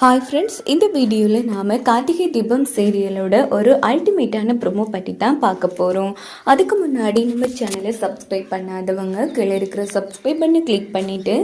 Hi friends இந்த வீடியோவில் நாம் கார்த்திகை தீபம் சீரியலோட ஒரு அல்டிமேட்டான ப்ரோமோ பற்றி தான் பார்க்க போகிறோம் அதுக்கு முன்னாடி நம்ம சேனலை சப்ஸ்கிரைப் பண்ணாதவங்க கீழே இருக்கிற சப்ஸ்கிரைப் பண்ணி கிளிக் பண்ணிவிட்டு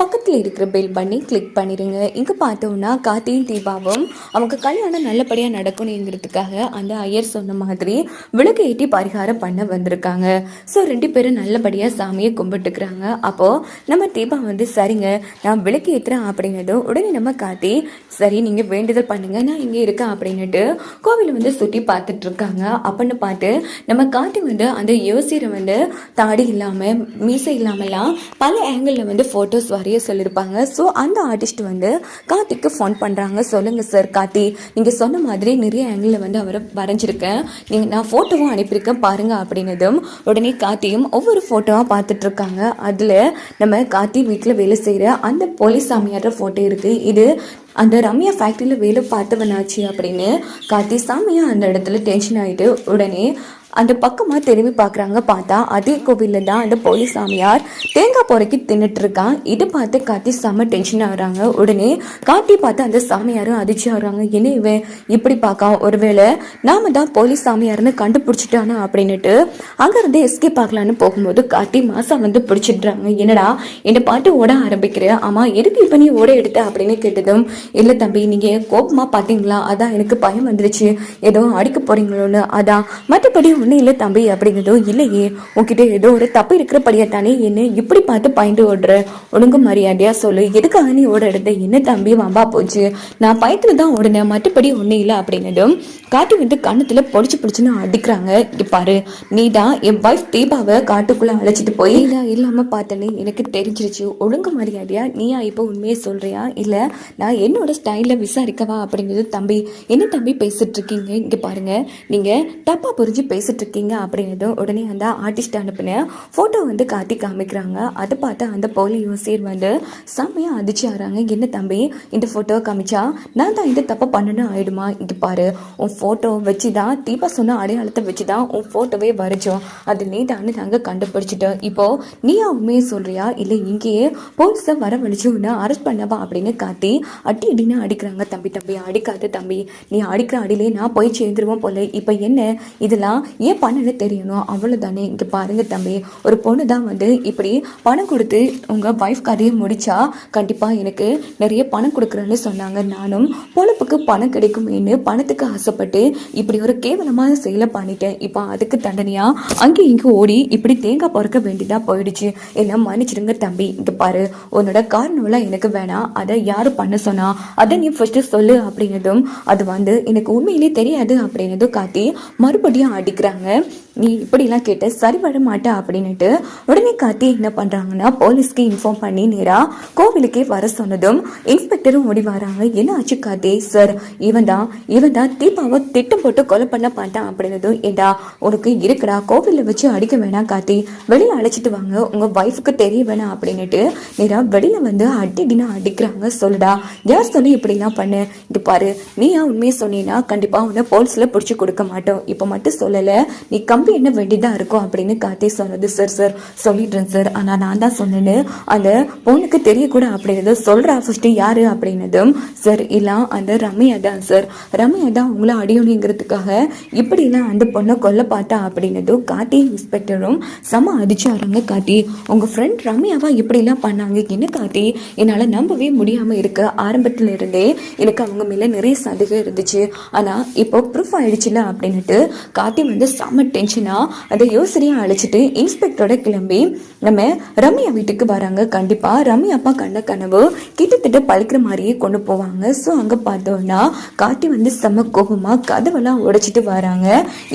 பக்கத்தில் இருக்கிற பெல் பண்ணி கிளிக் பண்ணிடுங்க இங்கே பார்த்தோம்னா கார்த்திகை தீபாவும் அவங்க கல்யாணம் நல்லபடியாக நடக்கணுங்கிறதுக்காக அந்த ஐயர் சொன்ன மாதிரி விளக்கு ஏற்றி பரிகாரம் பண்ண வந்திருக்காங்க. ஸோ ரெண்டு பேரும் நல்லபடியாக சாமியை கும்பிட்டுக்கிறாங்க. அப்போது நம்ம தீபா வந்து சரிங்க நான் விளக்கு ஏற்றுறேன் அப்படிங்கிறதும் உடனே நம்ம கார்த்தி சரி நீங்கள் வேண்டுதல் பண்ணுங்க நான் இங்கே இருக்கேன் அப்படின்னுட்டு கோவிலை வந்து சுற்றி பார்த்துட்டு இருக்காங்க. அப்படின்னு பார்த்து நம்ம கார்த்தி வந்து அந்த யோசியரை வந்து தாடி இல்லாமல் மீசை இல்லாமலாம் பல ஆங்கிளில் வந்து ஃபோட்டோஸ் வரைய சொல்லியிருப்பாங்க. ஸோ அந்த ஆர்டிஸ்ட் வந்து கார்த்திக்கு ஃபோன் பண்ணுறாங்க சொல்லுங்கள் சார் கார்த்தி நீங்கள் சொன்ன மாதிரி நிறைய ஆங்கிளில் வந்து அவரை வரைஞ்சிருக்கேன். நீங்கள் நான் ஃபோட்டோவும் அனுப்பியிருக்கேன் பாருங்கள் அப்படின்னதும் உடனே கார்த்தியும் ஒவ்வொரு ஃபோட்டோவாக பார்த்துட்ருக்காங்க அதில் நம்ம கார்த்தி வீட்டில் வேலை செய்கிற அந்த போலீஸ் சாமியார் ஃபோட்டோ இருக்குது இது அந்த ரம்யா ஃபேக்ட்ரியில் வேலை பார்த்தவனாச்சு அப்படின்னு கார்த்தி சாமியாக அந்த இடத்துல டென்ஷன் ஆகிட்டு உடனே அந்த பக்கமாக திரும்பி பார்க்குறாங்க பார்த்தா அதே கோவிலில் தான் அந்த போலி சாமியார் தேங்காய் பொறுக்கி தின்னுட்டு இருக்கான் இதை பார்த்து கார்த்தி செம்ம டென்ஷன் ஆகுறாங்க. உடனே கார்த்தி பார்த்து அந்த சாமியாரும் அதிர்ச்சி ஆகுறாங்க. என்ன இவன்? இப்படி பார்க்கான். ஒருவேளை நாம தான் போலீஸ் சாமியார்னு கண்டுபிடிச்சிட்டானா அப்படின்னுட்டு அங்கேருந்து எஸ்கேப் பார்க்கலான்னு போகும்போது கார்த்தி மாசா வந்து பிடிச்சிடுறாங்க. என்னடா என்னை பாட்டு ஓட ஆரம்பிக்கிற? ஆமா எதுக்கு இப்போ நீ ஓட எடுத்த அப்படின்னு கேட்டதும் இல்லை தம்பி நீங்கள் கோபமாக பார்த்தீங்களா அதான் எனக்கு பயம் வந்துருச்சு. ஏதோ அடிக்க போறீங்களோன்னு. அதான் மற்றபடி ஒன்றும் இல்லை தம்பி அப்படிங்கிறதோ இல்லையே. உங்ககிட்ட ஏதோ ஒரு தப்பு இருக்கிறபடியா தானே என்ன இப்படி பார்த்து பயந்து ஓடுற? ஒழுங்கு மரியாதையா சொல்லு. எதுக்காக நீ ஓட எடுத்த? என்ன தம்பி வம்பா போச்சு. நான் பயத்துல தான் ஓடுனேன். மற்றபடி ஒன்றும் இல்லை அப்படிங்கிறதும் காட்டி வந்து கண்ணத்துல பொடிச்சு பிடிச்சுன்னு அடிக்கிறாங்க. இங்க பாரு. நீ தான் என் ஒய்ஃப் தீபாவை காட்டுக்குள்ள அழைச்சிட்டு போய் இல்லை இல்லாம பார்த்தனே. எனக்கு தெரிஞ்சிருச்சு. ஒழுங்கு மரியாதையா நீயா இப்போ உண்மையை சொல்றியா? இல்ல நான் என்னோட ஸ்டைலில் விசாரிக்கவா அப்படிங்கிறது தம்பி. என்ன தம்பி பேசிட்டு இருக்கீங்க? இங்க பாருங்க. நீங்க தப்பா புரிஞ்சு பேச இருக்கீங்க அப்படின்னதும் உடனே அந்த ஆர்டிஸ்ட் அனுப்பின ஃபோட்டோ வந்து காட்டி காமிக்கிறாங்க. அதை பார்த்து அந்த போலி யோசியர் வந்து செம்மையாக அதிர்ச்சி ஆகிறாங்க. என்ன தம்பி இந்த ஃபோட்டோ காமிச்சா? நான் தான் இந்த தப்பை பண்ணணும் ஆயிடுமா? இங்கே பாரு உன் ஃபோட்டோ வச்சு தான் தீபா சொன்ன அடையாளத்தை வச்சு தான் உன் ஃபோட்டோவே வரைச்சோம் அது நீ தானே நாங்கள் கண்டுபிடிச்சிட்டோம். இப்போ நீயா உண்மையை சொல்கிறியா இல்லை இங்கேயே போலீஸை வரவழைச்சு உன்னை அரெஸ்ட் பண்ணவா? அப்படின்னு காட்டி அடி அடினா அடிக்கிறாங்க. தம்பி தம்பி அடிக்காத தம்பி. நீ அடிக்கிற அடியிலே நான் போய் சேர்ந்துருவோம் போல. இப்போ என்ன? இதெல்லாம் ஏன் பண்ணல தெரியணும்? அவ்வளோதானே இங்கே பாருங்கள் தம்பி. ஒரு பொண்ணு தான் வந்து இப்படி பணம் கொடுத்து உங்கள் ஒய்ஃப் கதையை முடித்தா கண்டிப்பாக எனக்கு நிறைய பணம் கொடுக்குறேன்னு சொன்னாங்க. நானும் பொழப்புக்கு பணம் கிடைக்குமேன்னு பணத்துக்கு ஆசைப்பட்டு இப்படி ஒரு கேவலமான செயலை பண்ணிட்டேன். இப்போ அதுக்கு தண்டனையாக அங்கே இங்கே ஓடி இப்படி தேங்காய் பொறுக்க வேண்டியதாக போயிடுச்சு. என்ன மன்னிச்சிடுங்க தம்பி. இங்கே பாரு. உன்னோட காரணம்லாம் எனக்கு வேணாம் அதை யார் பண்ண சொன்னா? அதை நீ ஃபஸ்ட்டு சொல்லு அப்படின்னதும் அது வந்து எனக்கு உண்மையிலே தெரியாது அப்படின்னதும் காத்தி மறுபடியும் அடிக்கிறாங்க நீ இப்படிலாம் கேட்டு சரி வர மாட்டா அப்படின்னுட்டு உடனே கார்த்தி என்ன பண்ணுறாங்கன்னா போலீஸ்க்கு இன்ஃபார்ம் பண்ணி நேராக கோவிலுக்கே வர சொன்னதும் இன்ஸ்பெக்டரும் ஓடி வராங்க. என்ன ஆச்சு கார்த்தி? சார் இவன் தான் இவன் தான் தீபாவை திட்டம் போட்டு கொலை பண்ண பார்த்தான் அப்படின்னதும் ஏண்டா உனக்கு இருக்குடா கோவிலில் வச்சு அடிக்க வேணாம் காத்தி வெளியில் அழைச்சிட்டு வாங்க உங்கள் ஒய்ஃபுக்கு தெரிய வேணாம் அப்படின்னுட்டு நேராக வெளியில் வந்து அடிக்கினா அடிக்கிறாங்க. சொல்லுடா யார் சொல்லி இப்படிலாம் பண்ணு? இது பாரு நீ ஏன் உண்மையை சொன்னீங்கன்னா கண்டிப்பாக உன்னை போலீஸில் பிடிச்சி கொடுக்க மாட்டோம். இப்போ மட்டும் சொல்லலை நீ கம்பி என்ன வேண்டியதாக இருக்கும் அப்படின்னு காத்தே சொன்னது. சார் சார் சொல்லிடுறேன் சார். ஆனால் நான் தான் சொன்னேன்னு அந்த பொண்ணுக்கு தெரியக்கூட அப்படின்னது சொல்கிறா ஃபஸ்ட்டு யார் அப்படின்னதும் சார் இல்லை அந்த ரம்யா தான் சார். ரம்யா தான் உங்களை அடியணுங்கிறதுக்காக இப்படிலாம் அந்த பொண்ணை கொல்ல பார்த்தா அப்படின்னதும் காட்டி இன்ஸ்பெக்டரும் செம அடிச்சாருங்க காத்தி உங்கள் ஃப்ரெண்ட் ரம்யாவா இப்படிலாம் பண்ணாங்க? என்ன காட்டி என்னால் நம்பவே முடியாமல் இருக்க ஆரம்பத்தில் இருந்தே எனக்கு அவங்க மேலே நிறைய சந்தேகம் இருந்துச்சு. ஆனால் இப்போ ப்ரூஃப் ஆயிடுச்சுல அப்படின்னுட்டு காட்டி வந்து செம்ம டென்ஷனாக அந்த யோசனையை அழைச்சிட்டு இன்ஸ்பெக்டரோட கிளம்பி நம்ம ரம்யா வீட்டுக்கு வராங்க. கண்டிப்பாக ரம்யா அப்பா கண்ட கனவு கிட்டத்தட்ட பழுக்கிற மாதிரியே கொண்டு போவாங்க. ஸோ அங்கே பார்த்தோம்னா காட்டி வந்து செம்ம கோபமாக கதவெல்லாம் உடைச்சிட்டு வராங்க.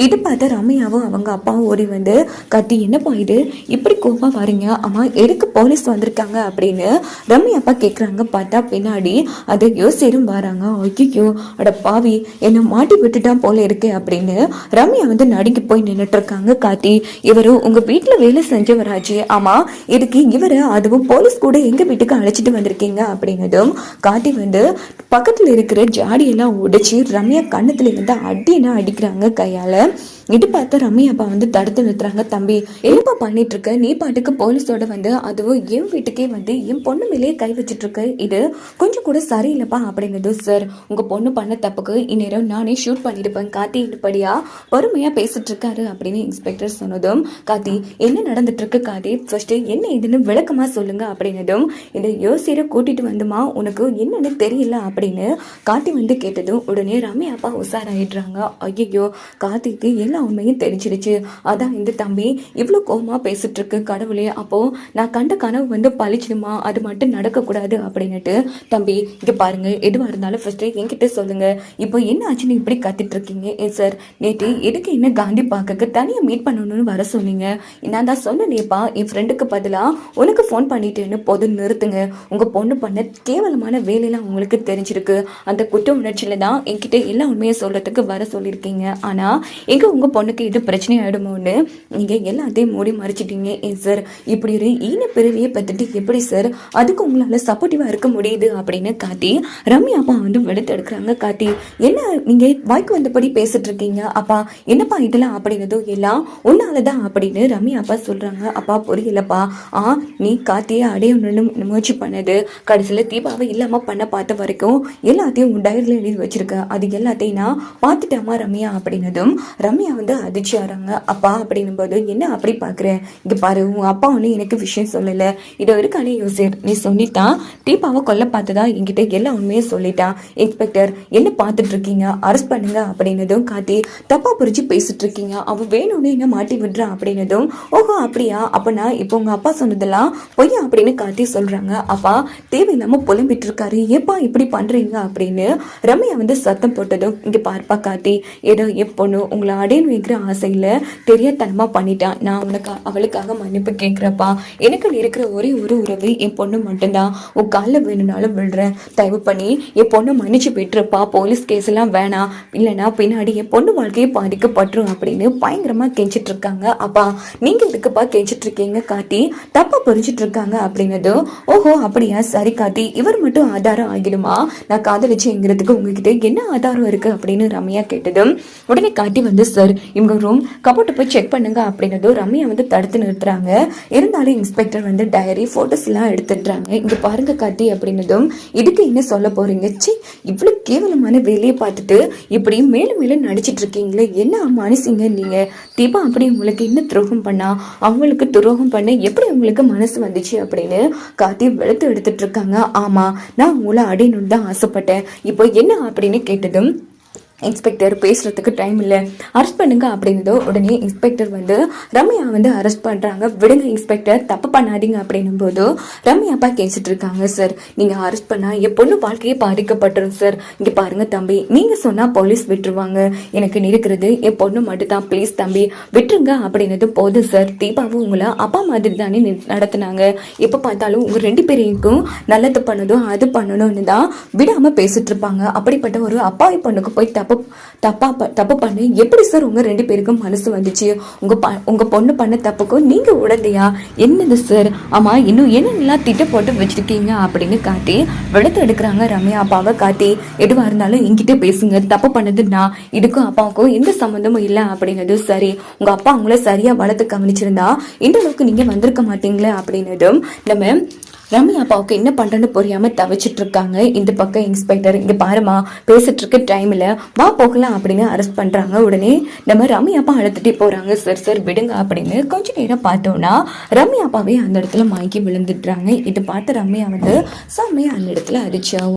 இது பார்த்தா ரம்யாவும் அவங்க அப்பாவும் ஓடி வந்து கத்தி என்னப்பா இது? இப்படி கோபமாக வரீங்க? அம்மா எதுக்கு போலீஸ் வந்திருக்காங்க? அப்படின்னு ரம்யா அப்பா கேட்குறாங்க பார்த்தா பின்னாடி அதை யோசிரும் வராங்க. ஐயோ அட பாவி என்னை மாட்டி விட்டுட்டான் போல இருக்கு அப்படின்னு ரம்யா வந்து நடுங்கி போய் நின்றுட்டு இருக்காங்க காத்தி இவரு உங்க வீட்டுல வேலை செஞ்சவராச்சு ஆமா இதுக்கு இவரு அதுவும் போலீஸ் கூட எங்க வீட்டுக்கு அழைச்சிட்டு வந்திருக்கீங்க அப்படின்னதும் காத்தி வந்து பக்கத்துல இருக்கிற ஜாடியெல்லாம் உடைச்சு ரம்யா கண்ணத்துல இருந்து அடியெல்லாம் அடிக்கிறாங்க கையால. இது பார்த்து ரம்யா அப்பா வந்து தடுத்து நிறுத்துறாங்க. தம்பி என்னப்பா பண்ணிட்டு இருக்க நீ பாட்டுக்கு போலீஸோட வந்து அதுவும் என் வீட்டுக்கே வந்து என் பொண்ணு மேலேயே கை வச்சுட்டு இருக்க இது கொஞ்சம் கூட சரியில்லைப்பா அப்படிங்கிறது சார் உங்க பொண்ணு பண்ண தப்புக்கு இந்நேரம் நானே ஷூட் பண்ணிருப்பேன். கார்த்தி இப்படியா பொறுமையா பேசிட்டு இருக்காரு அப்படின்னு இன்ஸ்பெக்டர் சொன்னதும் காத்தி என்ன நடந்துட்டு இருக்கு கார்த்தி? ஃபர்ஸ்ட் என்ன இதுன்னு விளக்கமா சொல்லுங்க அப்படின்னதும் இந்த யோசியரை கூட்டிட்டு வந்துமா? உனக்கு என்னன்னு தெரியல அப்படின்னு காத்தி வந்து கேட்டதும் உடனே ரம்யா அப்பா உஷாராயிடுறாங்க. ஐயோ கார்த்திக்கு எல்லா உண்மையும் தெரிஞ்சிடுச்சு. அதான் இந்த தம்பி இவ்வளோ கோபமாக பேசிட்டு இருக்கு கடவுளே. அப்போ நான் கண்ட கனவு வந்து பழிச்சிடுமா? அது மட்டும் நடக்கக்கூடாது அப்படின்னுட்டு. தம்பி இங்கே பாருங்க எதுவாக இருந்தாலும் ஃபஸ்ட்டு என்கிட்ட சொல்லுங்க. இப்போ என்ன ஆச்சுன்னு இப்படி கத்திட்டு இருக்கீங்க ஏ சார் நேற்று எதுக்கு என்ன காந்தி பார்க்க தனியாக மீட் பண்ணணும்னு வர சொன்னீங்க? நான் தான் சொன்னேனேப்பா என் ஃப்ரெண்டுக்கு பதிலாக உனக்கு ஃபோன் பண்ணிட்டேன்னு போதும் நிறுத்துங்க. உங்கள் பொண்ணு பண்ண கேவலமான வேலையெல்லாம் உங்களுக்கு தெரிஞ்சிருக்கு. அந்த குற்ற உணர்ச்சியில் தான் என்கிட்ட எல்லா உண்மையை சொல்கிறதுக்கு வர சொல்லியிருக்கீங்க. எங்கே உங்கள் உங்கள் பொண்ணுக்கு இது பிரச்சனை ஆகிடுமோன்னு நீங்க எல்லாத்தையும் மூடி மறைச்சிட்டீங்க. ஏன் சார் இப்படி ஒரு ஈன பிறவியை பற்றிட்டு எப்படி சார் அதுக்கு உங்களால சப்போர்ட்டிவா இருக்க முடியுது அப்படின்னு காத்தி ரம்யா அப்பா வந்து எடுக்கிறாங்க காட்டி. என்ன நீங்க வாய்க்கு வந்தபடி பேசிட்டு இருக்கீங்க? அப்பா என்னப்பா இதெல்லாம் அப்படின்னதும் எல்லாம் உன்னால தான் அப்படின்னு ரம்யா அப்பா சொல்றாங்க. அப்பா புரியலப்பா. ஆ நீ காத்தியே அடையணும்னு முயற்சி பண்ணது. கடைசியில தீபாவை இல்லாம பண்ண பார்த்த வரைக்கும் எல்லாத்தையும் உன் டயரில் எழுதி வச்சிருக்க. அது எல்லாத்தையும் நான் பார்த்துட்டேம்மா ரம்யா அப்படின்னதும் ரம்யா வந்து அதிர்ச்சியாகிறாங்க அப்பா அப்படின்னும் போது என்ன அப்படி பார்க்குறேன் இங்கே பாரு உன் அப்பா ஒன்றும் எனக்கு விஷயம் சொல்லலை. இது வரைக்கும் யோசிர். நீ சொல்லிட்டான் தீபாவை கொல்ல பார்த்ததா? என்கிட்ட எல்லா உண்மையும் சொல்லிட்டான் இன்ஸ்பெக்டர் என்ன பார்த்துட்டு இருக்கீங்க? அரெஸ்ட் பண்ணுங்க அப்படின்னதும் காட்டி தப்பா புரிஞ்சு பேசிட்டு இருக்கீங்க. வேணும்னு என்ன மாட்டி விடுறான் அப்படின்னதும் ஓஹோ அப்படியா? அப்பனா இப்போ உங்க அப்பா சொன்னதெல்லாம் பொய்யா அப்படின்னு காட்டி சொல்றாங்க. அப்பா தேவையில்லாம புலம்பிட்டு இருக்காரு. ஏப்பா இப்படி பண்றீங்க? அப்படின்னு ரம்யா வந்து சத்தம் போட்டதும் இங்க பார்ப்பா காட்டி ஏதோ எப்போன்னு உங்களை அடையணும் வைக்கிற ஆசையில் தெரியாதனமா பண்ணிட்டான் நான் உனக்கு அவளுக்காக மன்னிப்பு கேட்குறப்பா. எனக்கு இருக்கிற ஒரே ஒரு உறவு என் பொண்ணு மட்டும்தான். உன் காலில் வேணும்னாலும் விழுறேன். தயவு பண்ணி என் பொண்ணு மன்னிச்சு விட்டுருப்பா. போலீஸ் கேஸ் எல்லாம் வேணாம். இல்லைனா பின்னாடி என் பொண்ணு வாழ்க்கையை பாதிக்கப்பட்டுரும் அப்படின்னு பயங்கரமா கெஞ்சிட்டு இருக்காங்க. அப்பா நீங்க இதுக்குப்பா கெஞ்சிட்டு இருக்கீங்க காட்டி தப்பா புரிஞ்சிட்டு இருக்காங்க அப்படின்னது ஓஹோ அப்படியா? சரி காட்டி இவர் மட்டும் ஆதாரம் ஆகிடுமா? நான் காதலிச்சுங்கிறதுக்கு உங்ககிட்ட என்ன ஆதாரம் இருக்கு அப்படின்னு ரம்யா கேட்டதும் உடனே காட்டி வந்து சார் இவங்க ரூம் கபோர்ட்டை போய் செக் பண்ணுங்க அப்படின்னதும் ரம்யா வந்து தடுத்து நிறுத்துறாங்க. இருந்தாலும் இன்ஸ்பெக்டர் வந்து டைரி ஃபோட்டோஸ்லாம் எல்லாம் எடுத்துடுறாங்க. இங்க பாருங்க காட்டி அப்படின்னதும் இதுக்கு என்ன சொல்ல போறீங்க? சி இவ்வளவு கேவலமான வேலையை பார்த்துட்டு இப்படி மேலும் மேலும் நடிச்சிட்டு இருக்கீங்களே? என்ன மனுஷங்க நீங்க? தீபா அப்படி உங்களுக்கு என்ன துரோகம் பண்ணா? அவங்களுக்கு துரோகம் பண்ண எப்படி உங்களுக்கு மனசு வந்துச்சு? அப்படின்னு காத்தி வெளுத்து எடுத்துட்டு இருக்காங்க. ஆமா நான் உங்களை அடையணும்னு தான் ஆசைப்பட்டேன். இப்போ என்ன? அப்படின்னு கேட்டதும் இன்ஸ்பெக்டர் பேசுறதுக்கு டைம் இல்லை. அரெஸ்ட் பண்ணுங்க அப்படின்னதோ உடனே இன்ஸ்பெக்டர் வந்து ரம்யா வந்து அரெஸ்ட் பண்ணுறாங்க விடுங்க இன்ஸ்பெக்டர் தப்பு பண்ணாதீங்க அப்படின்னும் போது ரம்யா அப்பா கேசிட்டு இருக்காங்க சார் நீங்கள் அரெஸ்ட் பண்ணால் என் பொண்ணு வாழ்க்கையே பாதிக்கப்பட்டுரும் சார் இங்கே பாருங்க தம்பி நீங்கள் சொன்னால் போலீஸ் விட்டுருவாங்க. எனக்கு நிற்கிறது என் பொண்ணு மட்டும்தான் ப்ளீஸ் தம்பி. விட்டுருங்க அப்படின்னது போதும் சார் தீபாவும் உங்களை அப்பா மாதிரி தானே நி- நடத்துனாங்க. எப்போ பார்த்தாலும் உங்கள் ரெண்டு பேரையும் நல்லது பண்ணதும் அது பண்ணணும்னு தான் விடாமல் பேசிட்டு இருப்பாங்க. அப்படிப்பட்ட ஒரு அப்பாவி பொண்ணுக்கு போய் தப்பு தப்பா ப- தப்பு பண்ணி. எப்படி சார் உங்க ரெண்டு பேருக்கும் மனசு வந்துச்சு? உங்க ப- உங்க பொண்ணு பண்ண தப்புக்கும் நீங்க உடந்தையா? என்னது சார் ஆமா இன்னும் என்னென்னலாம் திட்ட போட்டு வச்சிருக்கீங்க அப்படின்னு காட்டி விளத்து எடுக்கிறாங்க ரம்யா அப்பாவை காட்டி. எதுவா இருந்தாலும் என்கிட்ட பேசுங்க. தப்பு பண்ணது நான். இதுக்கும் அப்பாவுக்கும் எந்த சம்மந்தமும் இல்லை அப்படிங்கிறது சரி. உங்க அப்பா அவங்கள சரியா வளர்த்து கவனிச்சிருந்தா இந்த அளவுக்கு நீங்க வந்திருக்க மாட்டீங்களே அப்படின்னதும் நம்ம ரம்யா அப்பாவுக்கு என்ன பண்ணுறேன்னு புரியாமல் தவிச்சிட்டு இருக்காங்க இந்த பக்கம் இன்ஸ்பெக்டர் இங்கே பாருமா பேசிட்டு இருக்க டைமில் வா போகலாம் அப்படின்னு அரெஸ்ட் பண்ணுறாங்க உடனே நம்ம ரம்யா அப்பா அழுத்துட்டே போகிறாங்க சார் சார் விடுங்க அப்படின்னு கொஞ்ச நேரம் பார்த்தோம்னா ரம்யா அப்பாவே அந்த இடத்துல மயக்கி விழுந்துடுறாங்க. இதை பார்த்து ரம்யா வந்து செம்மையா அந்த இடத்துல அரிச்சாவும்